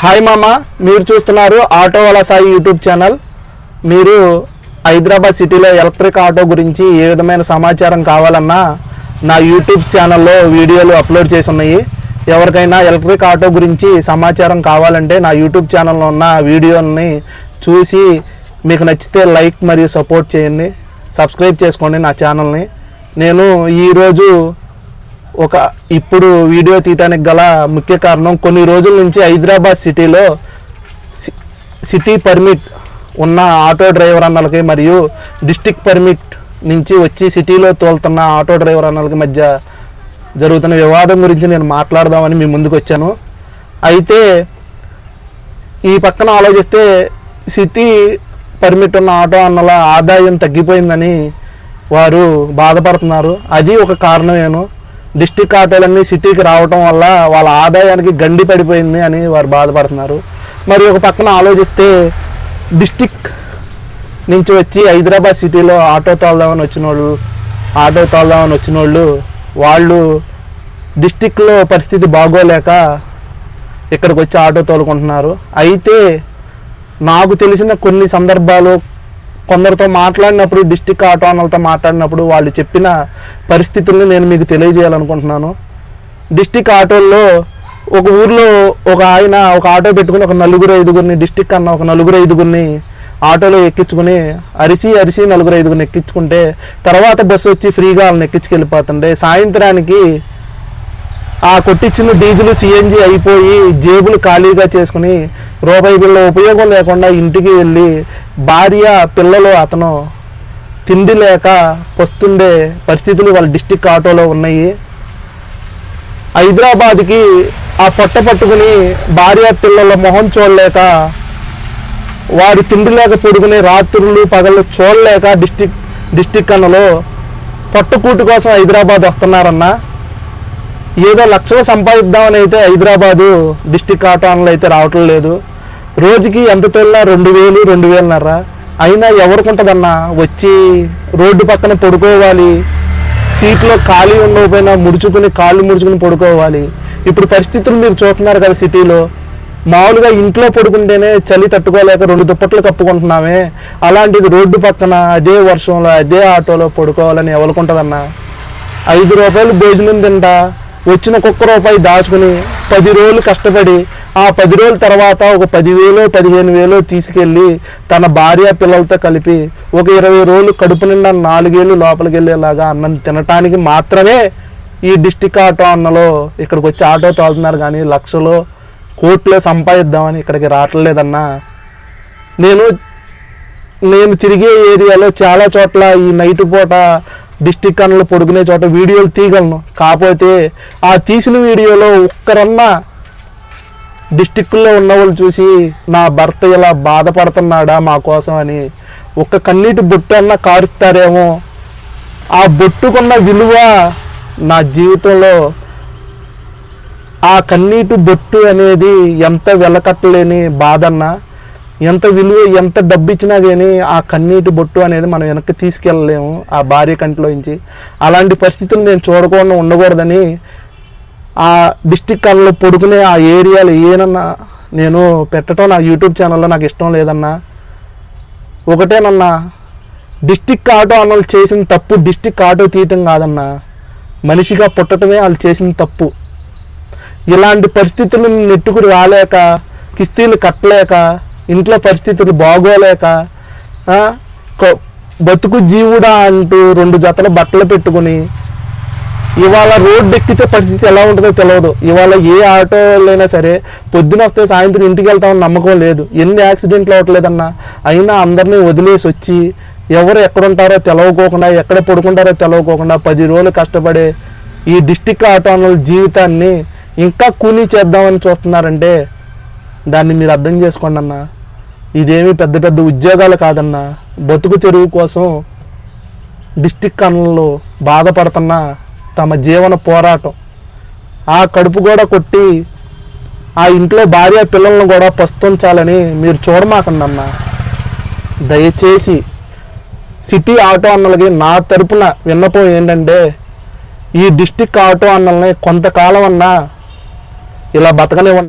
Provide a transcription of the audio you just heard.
Hi మామ మీరు చూస్తున్నారు ఆటో వాళ్ళ సాయి యూట్యూబ్ ఛానల్. మీరు హైదరాబాద్ సిటీలో ఎలక్ట్రిక్ ఆటో గురించి ఏ విధమైన సమాచారం కావాలన్నా నా యూట్యూబ్ ఛానల్లో వీడియోలు అప్లోడ్ చేసి ఉన్నాయి ఎవరికైనా ఎలక్ట్రిక్ ఆటో గురించి సమాచారం కావాలంటే నా యూట్యూబ్ ఛానల్లో ఉన్న వీడియోని చూసి మీకు నచ్చితే లైక్ మరియు సపోర్ట్ చేయండి. సబ్స్క్రైబ్ చేసుకోండి నా ఛానల్ని. నేను ఈరోజు ఒక ఇప్పుడు వీడియో తీయటానికి గల ముఖ్య కారణం కొన్ని రోజుల నుంచి హైదరాబాద్ సిటీలో సి- సిటీ పర్మిట్ ఉన్న ఆటో డ్రైవర్ అన్నలకి మరియు డిస్టిక్ పర్మిట్ నుంచి వచ్చి సిటీలో తోలుతున్న ఆటో డ్రైవర్ అన్నలకి మధ్య జరుగుతున్న వివాదం గురించి నేను మాట్లాడదామని మీ ముందుకు వచ్చాను. అయితే ఈ పక్కన ఆలోచిస్తే సిటీ పర్మిట్ ఉన్న ఆటో అన్నల ఆదాయం తగ్గిపోయిందని వారు బాధపడుతున్నారు. అది ఒక కారణమేను. డిస్టిక్ ఆటోలన్నీ సిటీకి రావటం వల్ల వాళ్ళ ఆదాయానికి గండి పడిపోయింది అని వారు బాధపడుతున్నారు. మరి ఒక పక్కన ఆలోచిస్తే డిస్టిక్ నుంచి వచ్చి హైదరాబాద్ సిటీలో ఆటో తోలదామని వచ్చిన వాళ్ళు ఆటో తోలదామని వచ్చిన వాళ్ళు వాళ్ళు డిస్టిక్లో పరిస్థితి బాగోలేక ఇక్కడికి వచ్చి ఆటో తోలుకుంటున్నారు. అయితే నాకు తెలిసిన కొన్ని సందర్భాలు కొందరితో మాట్లాడినప్పుడు డిస్టిక్ ఆటో మాట్లాడినప్పుడు వాళ్ళు చెప్పిన పరిస్థితుల్ని నేను మీకు తెలియజేయాలనుకుంటున్నాను. డిస్టిక్ ఆటోల్లో ఒక ఊర్లో ఒక ఆయన ఒక ఆటో పెట్టుకుని ఒక నలుగురు ఐదుగురిని డిస్టిక్ అన్న ఒక నలుగురు ఐదుగురిని ఆటోలో ఎక్కించుకుని అరిసి అరిసి నలుగురు ఐదుగురిని ఎక్కించుకుంటే తర్వాత బస్సు వచ్చి ఫ్రీగా వాళ్ళని ఎక్కించుకెళ్ళిపోతుండే. సాయంత్రానికి ఆ కొట్టించిన డీజిల్ సిఎన్జి అయిపోయి జేబులు ఖాళీగా చేసుకుని రూపాయి బిళ్ళ ఉపయోగం లేకుండా ఇంటికి వెళ్ళి భార్య పిల్లలు అతను తిండి లేక వస్తుండే పరిస్థితులు వాళ్ళ డిస్టిక్ ఆటోలో ఉన్నాయి. హైదరాబాద్కి ఆ పొట్ట పట్టుకుని భార్య పిల్లల మొహం చూడలేక వారి తిండి లేక పొడుకునే రాత్రులు పగళ్ళు చూడలేక డిస్టిక్ డిస్టిక్ అన్నలో పొట్టకూటి కోసం హైదరాబాద్ వస్తున్నారన్నా. ఏదో లక్షలు సంపాదిద్దామని అయితే హైదరాబాదు డిస్టిక్ ఆటోన్లు అయితే రావటం లేదు. రోజుకి ఎంత తెల్లా రెండు వేలు రెండు వేలున్నర. అయినా ఎవరికి ఉంటుందన్నా వచ్చి రోడ్డు పక్కన పడుకోవాలి. సీట్లో ఖాళీ ఉండకపోయినా ముడుచుకుని కాళ్ళు ముడుచుకుని పడుకోవాలి. ఇప్పుడు పరిస్థితులు మీరు చూస్తున్నారు కదా సిటీలో. మామూలుగా ఇంట్లో పడుకుంటేనే చలి తట్టుకోలేక రెండు దుప్పట్లు కప్పుకుంటున్నామే. అలాంటిది రోడ్డు పక్కన అదే వర్షంలో అదే ఆటోలో పడుకోవాలని ఎవరుకుంటుందన్నా? ఐదు రూపాయలు భోజనం తింటా వచ్చిన ఒక్కొక్క రూపాయి దాచుకుని పది రోజులు కష్టపడి ఆ పది రోజుల తర్వాత ఒక పదివేలు పదిహేను వేలు తీసుకెళ్ళి తన భార్య పిల్లలతో కలిపి ఒక ఇరవై రోజులు కడుపు నిండా నాలుగేళ్ళు లోపలికి వెళ్ళేలాగా అన్నం తినటానికి మాత్రమే ఈ డిస్టిక్ ఆటో అన్నలో ఇక్కడికి వచ్చి ఆటో తోలుతున్నారు కానీ లక్షలు కోట్లే సంపాదిద్దామని ఇక్కడికి రావట్లేదన్నా. నేను నేను తిరిగే ఏరియాలో చాలా చోట్ల ఈ నైట్ పూట డిస్టిక్ కన్నులు పొడుకునే చోట వీడియోలు తీయగలను. కాకపోతే ఆ తీసిన వీడియోలో ఒక్కరన్నా డిస్టిక్లో ఉన్న వాళ్ళు చూసి నా భర్త ఇలా బాధపడుతున్నాడా మా కోసం అని ఒక్క కన్నీటి బొట్టు అన్న కారుస్తారేమో. ఆ బొట్టుకున్న విలువ నా జీవితంలో ఆ కన్నీటి బొట్టు అనేది ఎంత వెలకట్టలేని బాధన్నా ఎంత విలువ ఎంత డబ్బు ఇచ్చినా కానీ ఆ కన్నీటి బొట్టు అనేది మనం వెనక్కి తీసుకెళ్ళలేము ఆ భార్య కంటిలోంచి అలాంటి పరిస్థితులు నేను చూడకుండా ఉండకూడదని ఆ డిస్టిక్ కళ్ళలో పొడుకునే ఆ ఏరియాలు ఏనన్నా నేను పెట్టడం నా యూట్యూబ్ ఛానల్లో నాకు ఇష్టం లేదన్నా. ఒకటేనన్నా డిస్టిక్ ఆటో అన్నలు చేసిన తప్పు డిస్టిక్ ఆటో తీయటం కాదన్నా. మనిషిగా పుట్టడమే వాళ్ళు చేసిన తప్పు. ఇలాంటి పరిస్థితులు నెట్టుకు రాలేక కిస్తీలు కట్టలేక ఇంట్లో పరిస్థితులు బాగోలేక కొ- బతుకు జీవుడా అంటూ రెండు జతల బట్టలు పెట్టుకుని ఇవాళ రోడ్డు ఎక్కితే పరిస్థితి ఎలా ఉంటుందో తెలియదు ఇవాళ ఏ ఆటోలైనా సరే పొద్దున వస్తే సాయంత్రం ఇంటికి వెళ్తామని నమ్మకం లేదు. ఎన్ని యాక్సిడెంట్లు అవ్వట్లేదన్నా అయినా అందరినీ వదిలేసి వచ్చి ఎవరు ఎక్కడుంటారో తెలవకోకుండా ఎక్కడ పడుకుంటారో తెలవకోకుండా పది రోజులు కష్టపడే ఈ డిస్టిక్ ఆటో జీవితాన్ని ఇంకా కూలీ చేద్దామని చూస్తున్నారంటే దాన్ని మీరు అర్థం చేసుకోండి అన్నా. ఇదేమి పెద్ద పెద్ద ఉద్యోగాలు కాదన్నా బతుకు తెరువు కోసం డిస్టిక్ అన్నలు బాధపడుతున్న తమ జీవన పోరాటం. ఆ కడుపు కూడా కొట్టి ఆ ఇంట్లో భార్య పిల్లలను కూడా పస్తుంచాలని మీరు చూడమాకండి అన్న దయచేసి సిటీ ఆటో అన్నలకి నా తరపున విన్నపం ఏంటంటే ఈ డిస్టిక్ ఆటో అన్నల్ని కొంతకాలం అన్నా ఇలా బతకనివ్వండి.